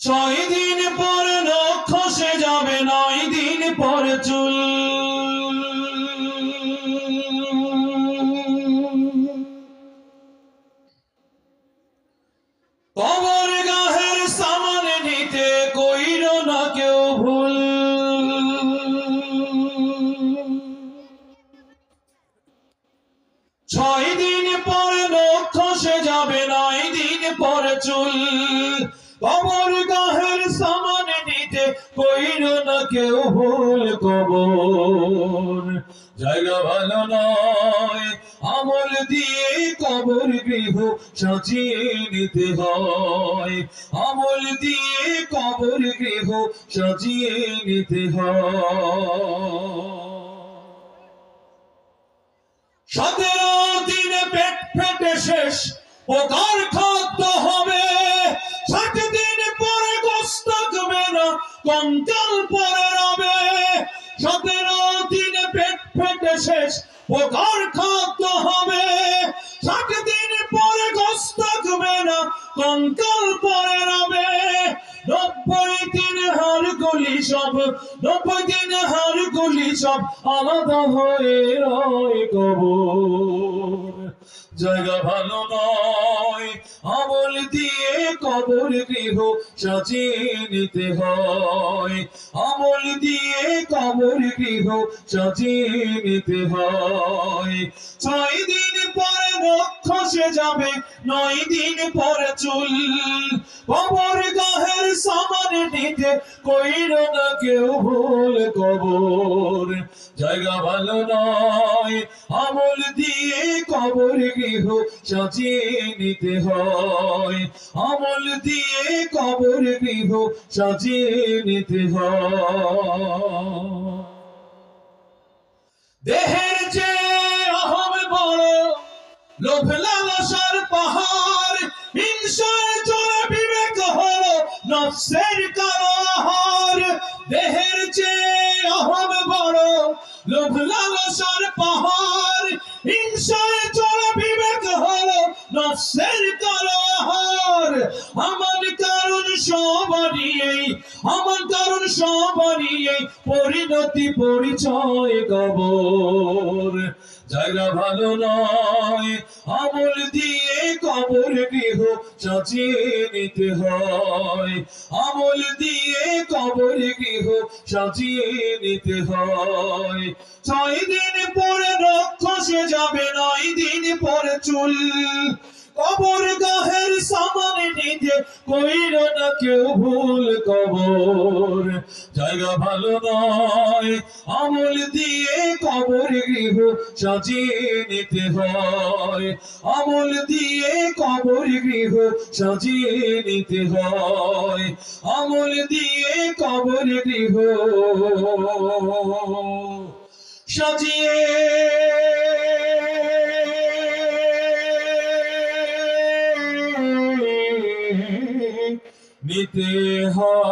ছয় দিন পর নখ সে যাবে, নয় দিন পর চুল। কবর গাহের নিতে কইর না কেউ ভুল। ছয় দিন পর নখ সে যাবে, নয় দিন পর চুল। কবর কেউ ভুল কবর। জায়গা ভালো নয়, আমল দিয়ে কবর গৃহ সাজিয়ে নিতে হয়। আমল দিয়ে কবর গৃহ সাজিয়ে নিতে হয়। সতেরো দিনে পেট ফেটে শেষ ও খাদ্য কঙ্কাল পরে রবে সতেরো দিনে পেট ফেটে শেষ খাদ্য হবে। ষাট দিন পরে গোস্ত না কঙ্কাল পরে রবে নব্বই দিন হার গুলি সব, নব্বই দিন হার গুলি সব আলাদা হয়ে রয় কবর। জায়গা ভালো কবর গৃহ সাজিয়ে নিতে হয়। আমল দিয়ে কবর গৃহ সাজিয়ে নিতে হয়। ছয় দিন পর নক্ষ সে যাবে, নয় দিন পর চুল। কবর গাহের সামান নিতে কইর না কেউ ভুল কবর। জায়গা ভালো নয়, আমল দিয়ে কবর গৃহ সাজিয়ে নিতে হয়। আমল দিয়ে কবর গৃহ সাজিয়ে নিতে হয়। দেহের যে অহম বড়, লোভ লালসার পাহাড় হলো নফসের কারাহার দেহের যে অহম বড়, লোভ লালসার পাহাড় হিংসায় চলে বিবেক হলো নফসের কারাহার আমার আমার পরিণতি পরিচয় কবর। জায়গা ভালো নয়, আমল দিয়ে কবর গৃহ সাজিয়ে নিতে হয়। আমল দিয়ে কবর গৃহ সাজিয়ে নিতে হয়। ছয় দিন পরে রক্ষ সে যাবে, নয় দিন পরে চুল। কবর গাহের সামনে নিতে কইর না কেউ ভুল কবর। জায়গা ভালো নয়, আমল দিয়ে কবর গৃহ সাজিয়ে নিতে হয়। আমল দিয়ে কবর গৃহ সাজিয়ে নিতে হয়। আমল দিয়ে কবর গৃহ সাজিয়ে নিতে হয়।